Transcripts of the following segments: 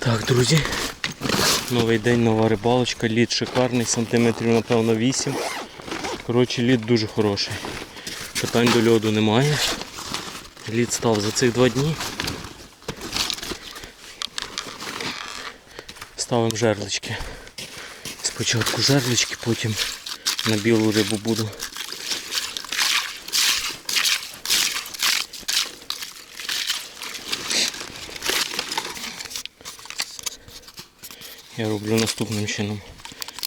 Так, друзі. Новий день, нова рибалочка, лід шикарний, сантиметрів, напевно, 8. Коротше, лід дуже хороший. Питань до льоду немає. Лід став за цих два дні. Ставимо жерлички. Спочатку жерлички, потім на білу рибу буду. Я роблю наступним чином.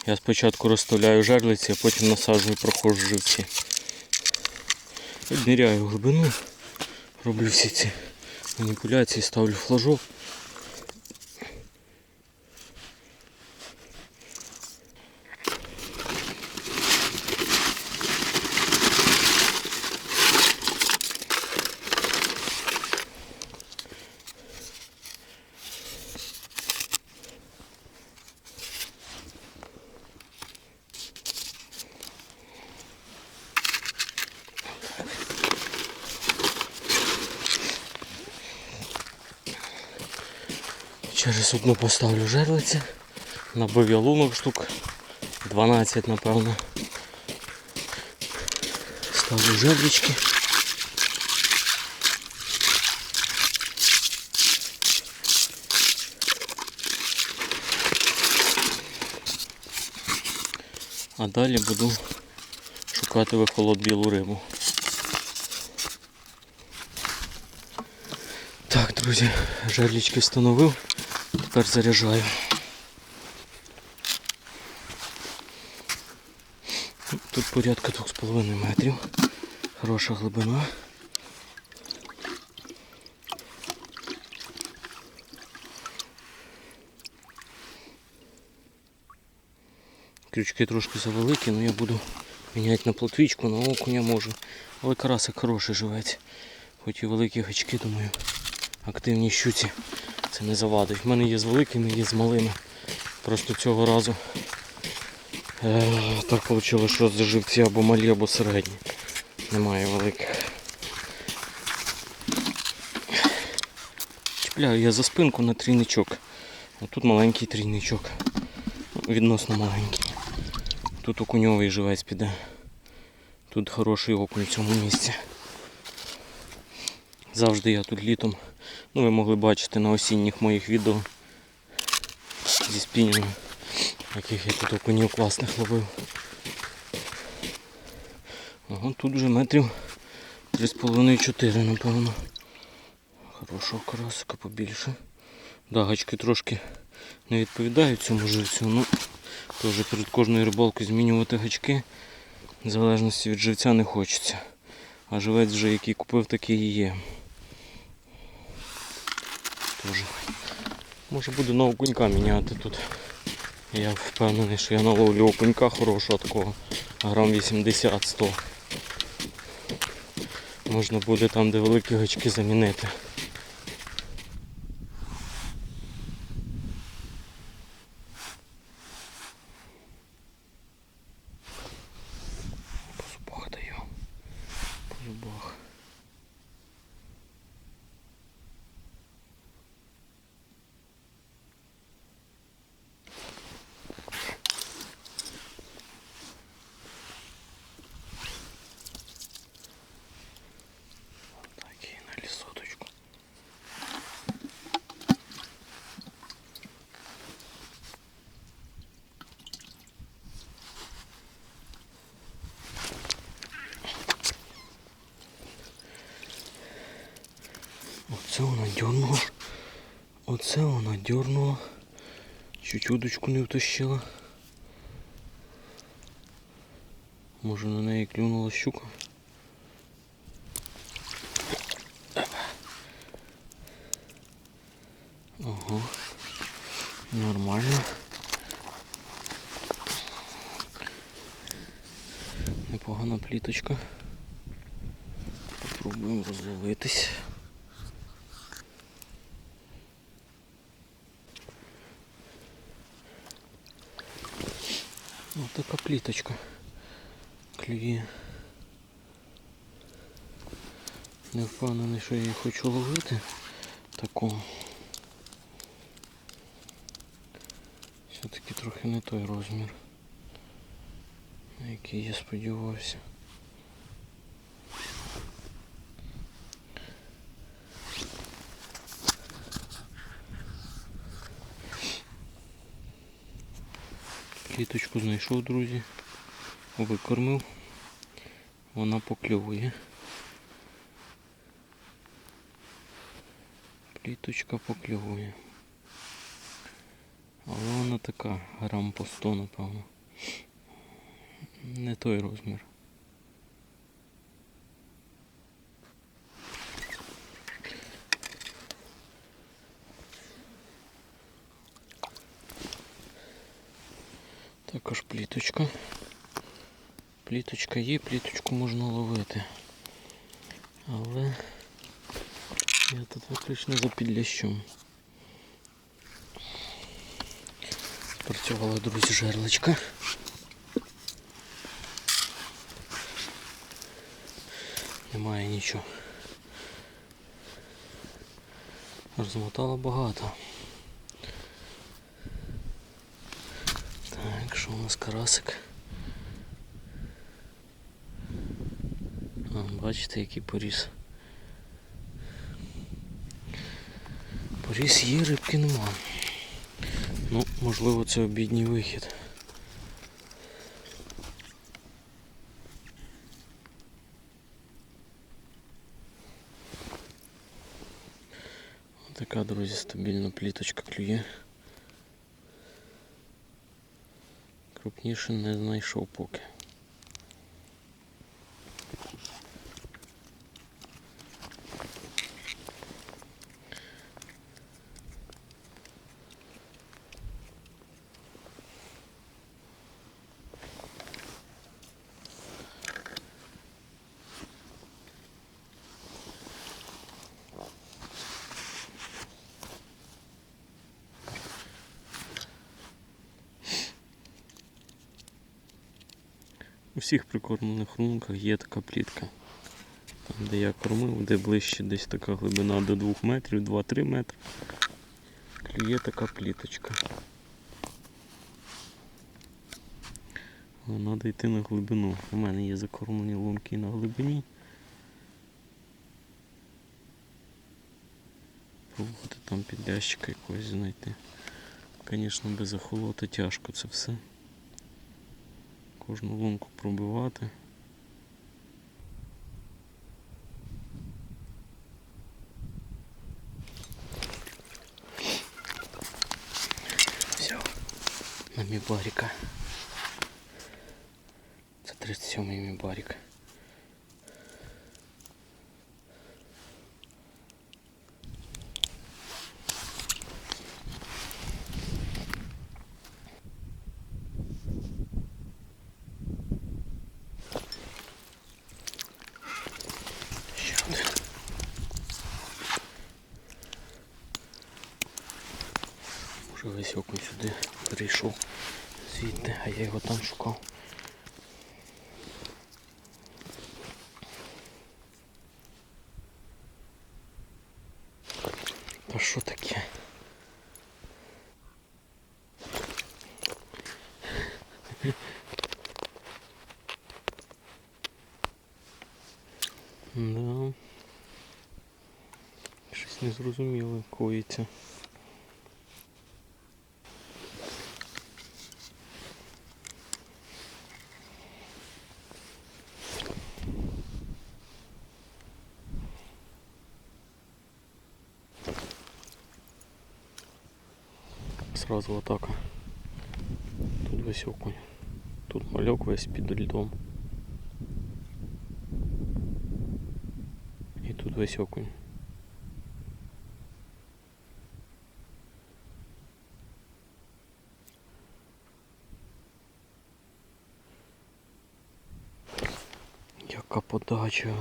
Я спочатку розставляю жерлиці, а потім насаджую прохожу живці. Відміряю глибину, роблю всі ці маніпуляції, ставлю флажок. Через одну поставлю жерлиці. Набив я лунок штук 12, напевно. Ставлю жерлички. А далі буду шукати в холод білу рибу. Так, друзі, жерлічки встановив. Тепер заряджаю. Тут порядка 2,5 метрів. Хороша глибина. Крючки трошки завеликі, але я буду міняти на плотвічку, на окуня можу. Але карасик хороший живець. Хоч і великі гачки, думаю, активні щуці це не завадить. В мене є з великими, є з малими. Просто цього разу е, так вийшло, що з живці або малі, або середні. Немає великих. Чіпляю я за спинку на трійничок. А тут маленький трійничок. Відносно маленький. Тут окуньовий живець піде. Тут хороший окунь в цьому місці. Завжди я тут літом. Ну ви могли бачити на осінніх моїх відео зі спінінгом, яких я тут окунів класних ловив. Ага, тут вже метрів 3,5-4, напевно. Хорошого карасика побільше. Да, гачки трошки не відповідають цьому живцю, ну теж перед кожною рибалкою змінювати гачки. В залежності від живця не хочеться. А живець вже який купив, такий і є. Тоже. Може буду на окунька міняти тут. Я впевнений, що я наловлю окунька хорошого такого. Грам 80-100. Можна буде там, де великі гачки замінити. По зубах даю. По зубах. Так, і на лісоточку. Оце вона дернула. Оце вона дернула. Чуть удочку не втащила. Може на неї клюнула щука. Ого. Нормально. Непогана пліточка. Попробуємо розловитись. Така пліточка. Клює. Не впевнений, що я її хочу ловити. Таку. Все-таки трохи не той розмір, на який я сподівався. Кліточку знайшов, друзі. Викормив. Вона покльовує. Пліточка покльовує. Але вона така, грам по 100, напевно. Не той розмір. Також пліточка. Пліточка є, пліточку можна ловити. Але я тут виключно за підлящом. Спрацювала, друзі, жерличка. Немає нічого. Розмотала багато. Так, що у нас карасик? А, бачите, який поріс. Поріс є, рибки нема. Ну, можливо, це обідній вихід. Така, друзі, стабільна пліточка клює. Крупніше не знайшов поки. У всіх прикормлених рунках є така плітка. Там, де я кормив, де ближче десь така глибина до 2 метрів, 2-3 метри. Клює така пліточка. Але Треба йти на глибину. У мене є закормлені лунки на глибині. Пробувати там підлящика якогось знайти. Звісно, без охолота тяжко це все кожну лунку пробивати. Все, на мібаріка. Це 37-й мібарік. Весь окунь сюди перейшов звідти, а я його там шукав. Та що таке? Да. Щось незрозуміле коїться. Сразу атака. Тут весь окунь. Тут мальок весь під льдом. І тут весь окунь. Яка подача.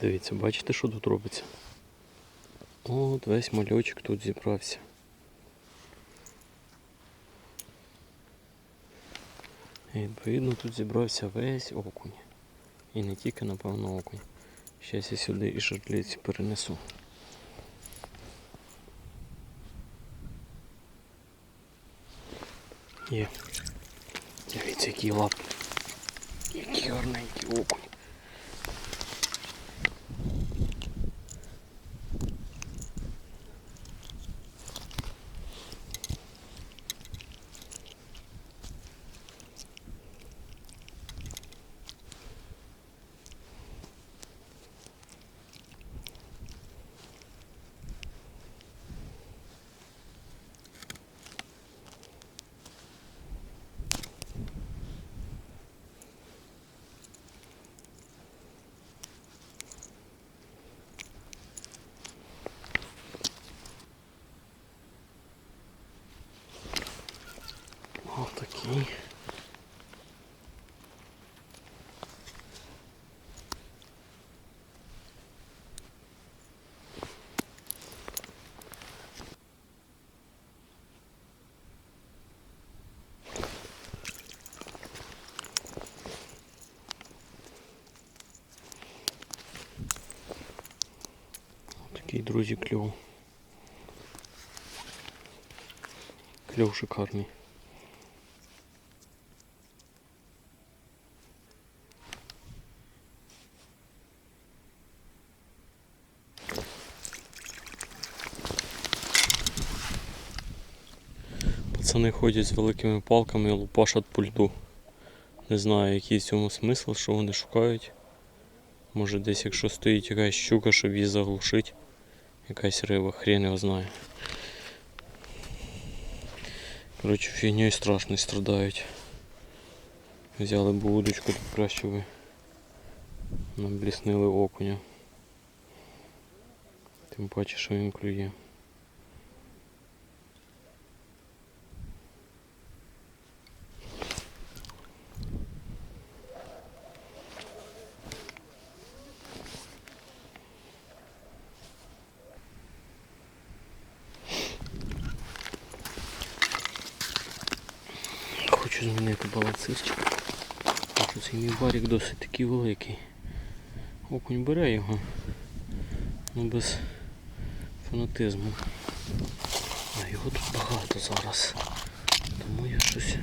Дивіться, бачите, що тут робиться? От весь мальочок тут зібрався. І відповідно тут зібрався весь окунь. І не тільки, напевно, окунь. Щас я сюди і жерлиці перенесу. Є. Дивіться, який лап. Який гарненький окунь. Такий. Такий, друзі, кльов. Кльов шикарний. Пацани ходять з великими палками і лупашать по льду. Не знаю, який в цьому смисл, що вони шукають. Може десь якщо стоїть якась щука, щоб її заглушити. Якась риба, хрен його знає. Коротше, фігньою страшно страдають. Взяли б удочку, то краще би нам бліснили окуня. Тим паче, що він клює. Змінити балансирчик. Хочу цей мій барік досить такий великий. Окунь бере його, ну без фанатизму. А його тут багато зараз. Тому я щось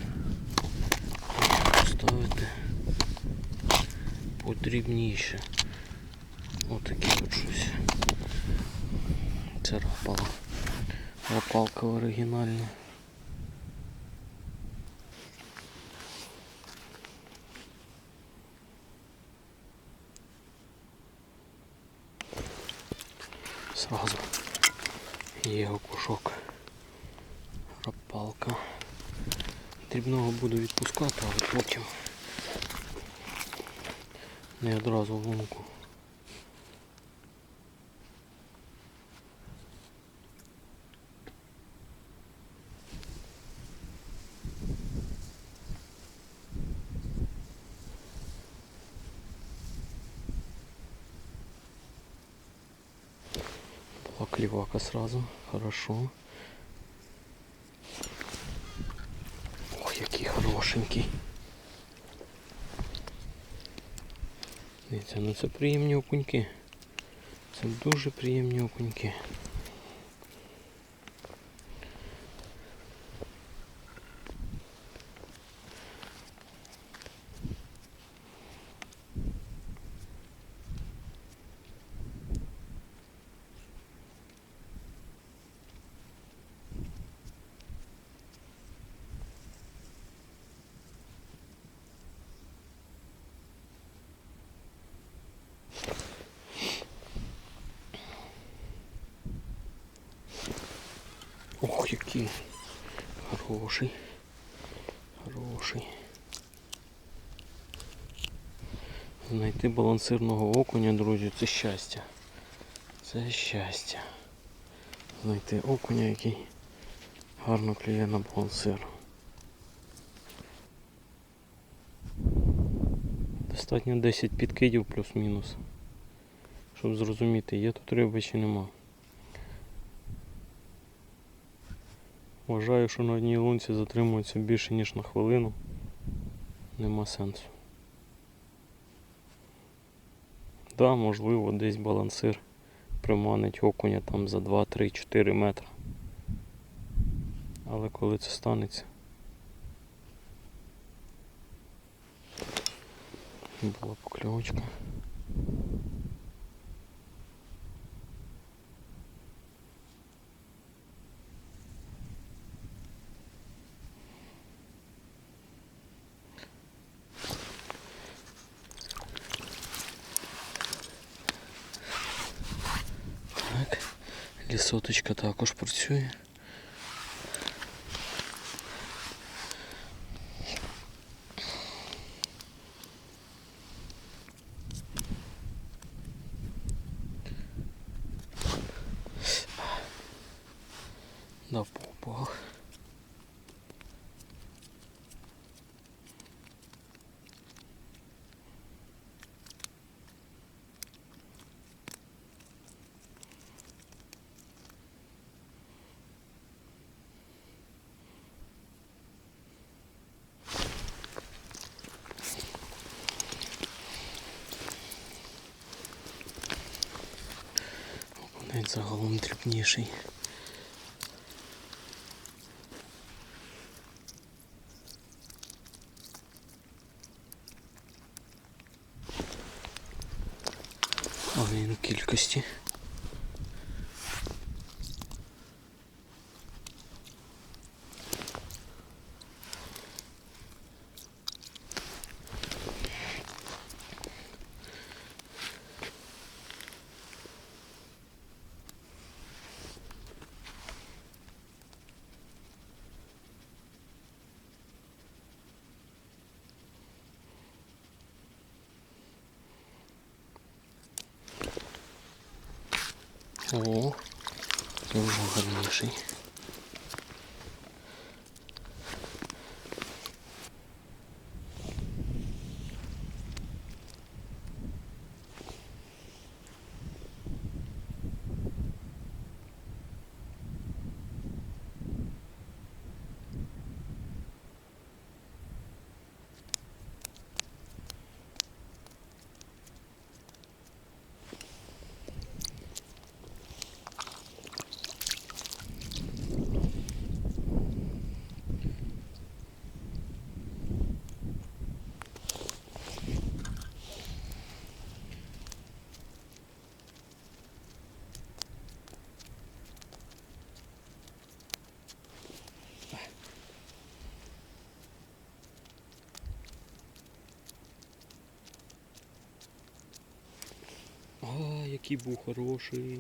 поставити подрібніше. Отаке от щось. Це рапала. Рапалка оригінальна. Буду відпускати, але потім не одразу в лунку. Клевака сразу, хорошо. Хорошенький. Дивіться, ну це приємні окуньки. Це дуже приємні окуньки. Ох, який хороший. Хороший. Знайти балансирного окуня, друзі, це щастя. Це щастя. Знайти окуня, який гарно клює на балансир. Достатньо 10 підкидів плюс-мінус. Щоб зрозуміти, є тут риба чи нема. Вважаю, що на одній лунці затримується більше ніж на хвилину. Нема сенсу. Да, можливо, десь балансир приманить окуня там за 2-3-4 метри. Але коли це станеться? Була покльовочка. Так, лісоточка також працює. Да, попал. Навіть загалом дрібніший. Але він кількості. actually. А, який був хороший.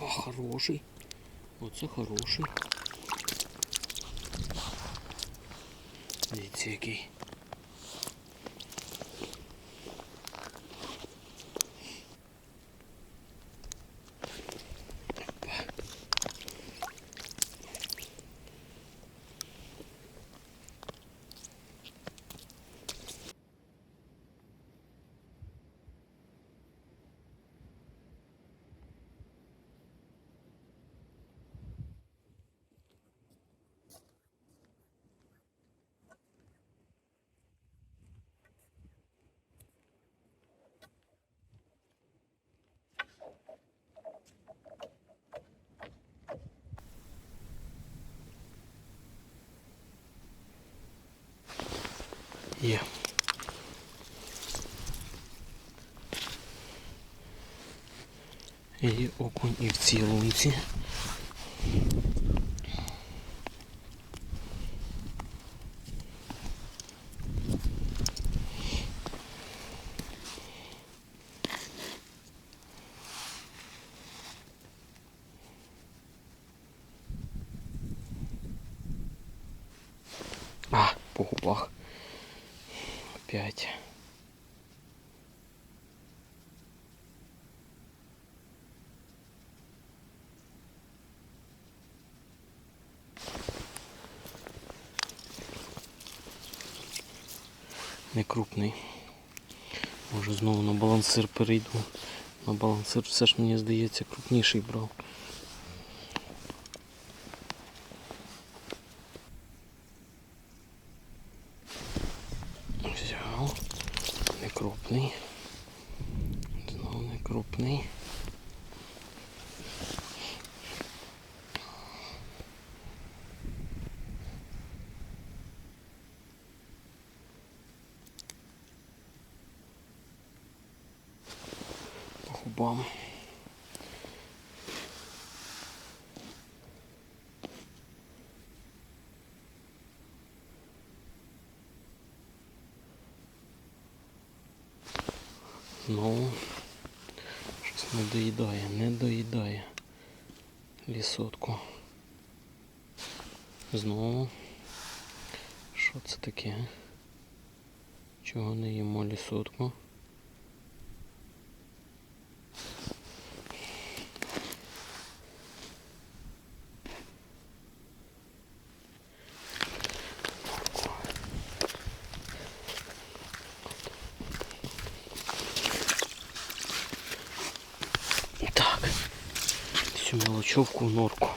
Папа хороший. Оце хороший. Дивіться який. є. Є окунь і в цій лунці. А, по губах. Опять. Не крупний. Може знову на балансир перейду. На балансир все ж мені здається крупніший брав. Взяв. Не крупний. Знову не крупний. По губам. Знову щось не доїдає, не доїдає лісотку. Знову. Що це таке? Чого не їмо лісотку? Так, в норку.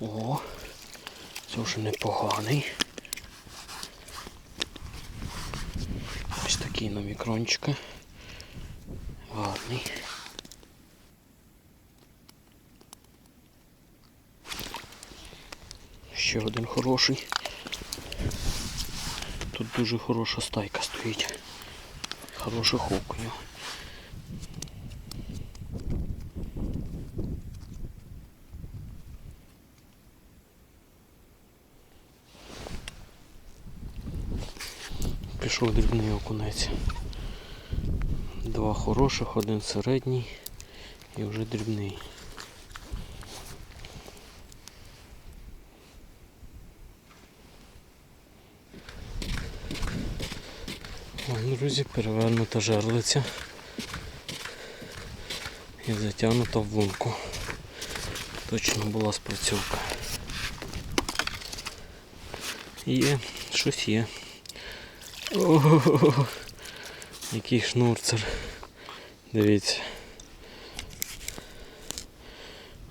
О, це вже непоганий. Ось такий на мікрончика. Гарний. Ще один хороший. Тут дуже хороша стайка стоїть. Хороших окунів. Пішов дрібний окунець. Два хороших, один середній і вже дрібний. Ось, друзі, перевернута жерлиця і затягнута в лунку. Точно була спрацьовка. Є, щось є. Ого, який шнурцер. Дивіться.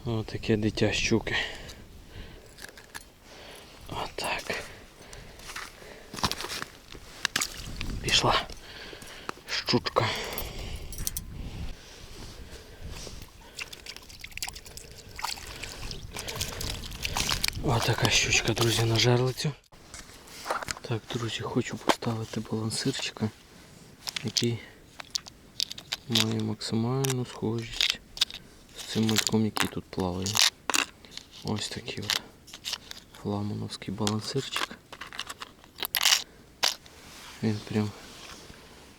Ось дитя щуки. Отак. Пішла щучка. Ось така щучка, друзі, на жерлицю. Так, друзі, хочу поставити балансирчика, який має максимальну схожість з цим мальком, який тут плаває. Ось такий от фламоновський балансирчик. Він прям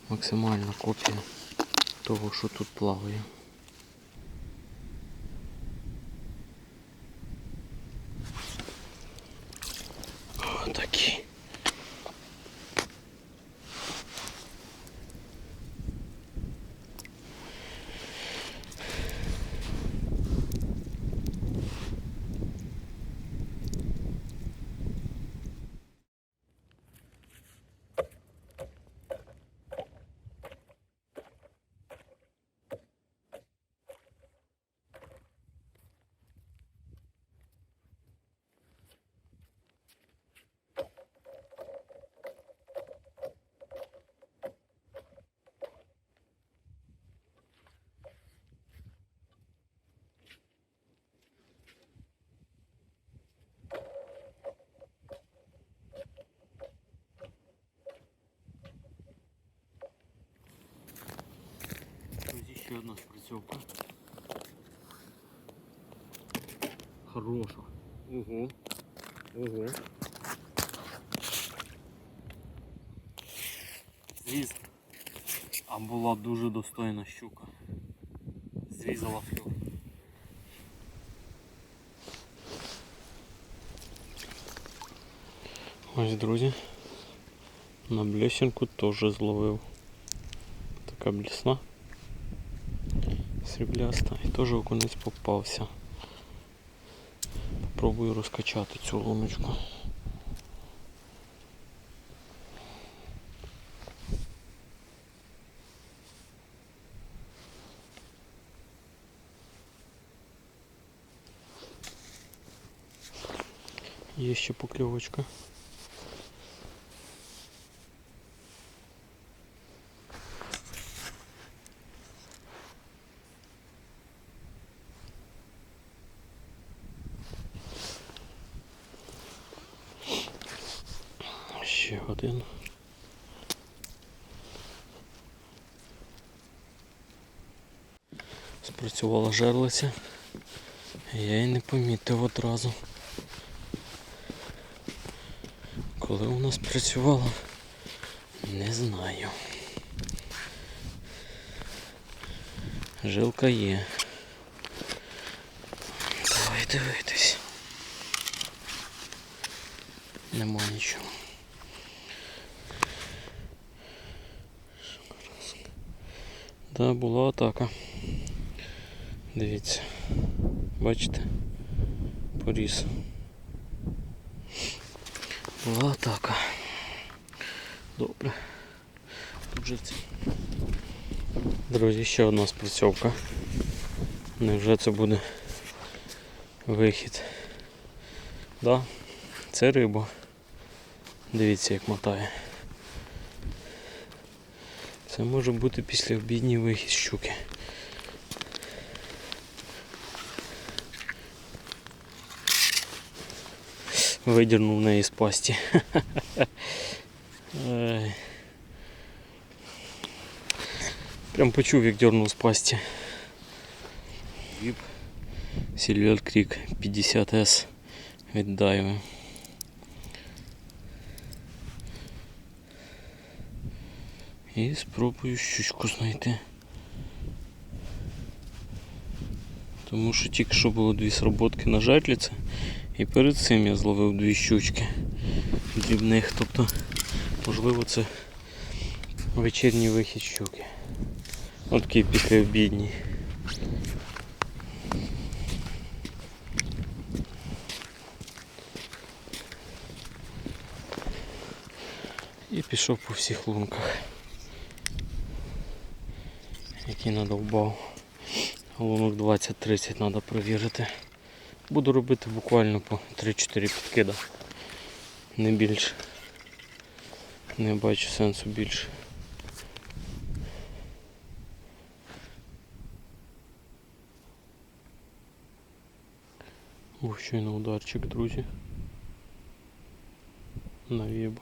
максимальна копія того, що тут плаває. ще одна спрацьовка. Хороша. Ого. Ого. Зріз. А була дуже достойна щука. Зрізала флюр. Ось, друзі. На блесенку теж зловив. Така блісна. Срібляста. І теж окунець попався. Попробую розкачати цю луночку. Є ще покльовочка. Ще один. Спрацювала жерлиця. Я її не помітив одразу. Коли вона спрацювала, не знаю. Жилка є. Давай дивитись. Нема нічого. Да, була атака. Дивіться. Бачите? Поріс. Була атака. Добре. Тут же це. Друзі, ще одна спрацьовка. Невже це буде вихід? Да, це риба. Дивіться, як мотає. Це може бути після обідній вихід щуки. Видірнув неї з пасті. Прям почув, як дернув з пасті. Silver Creek 50S від. І спробую щучку знайти. Тому що тільки що було дві сработки на жерліці. І перед цим я зловив дві щучки дрібних. Тобто, можливо, це вечірній вихід щуки. От такий післяобідній. І пішов по всіх лунках, які надовбав. Лунок 20-30 треба перевірити. Буду робити буквально по 3-4 підкида. Не більше. Не бачу сенсу більше. Був щойно ударчик, друзі. На вібу.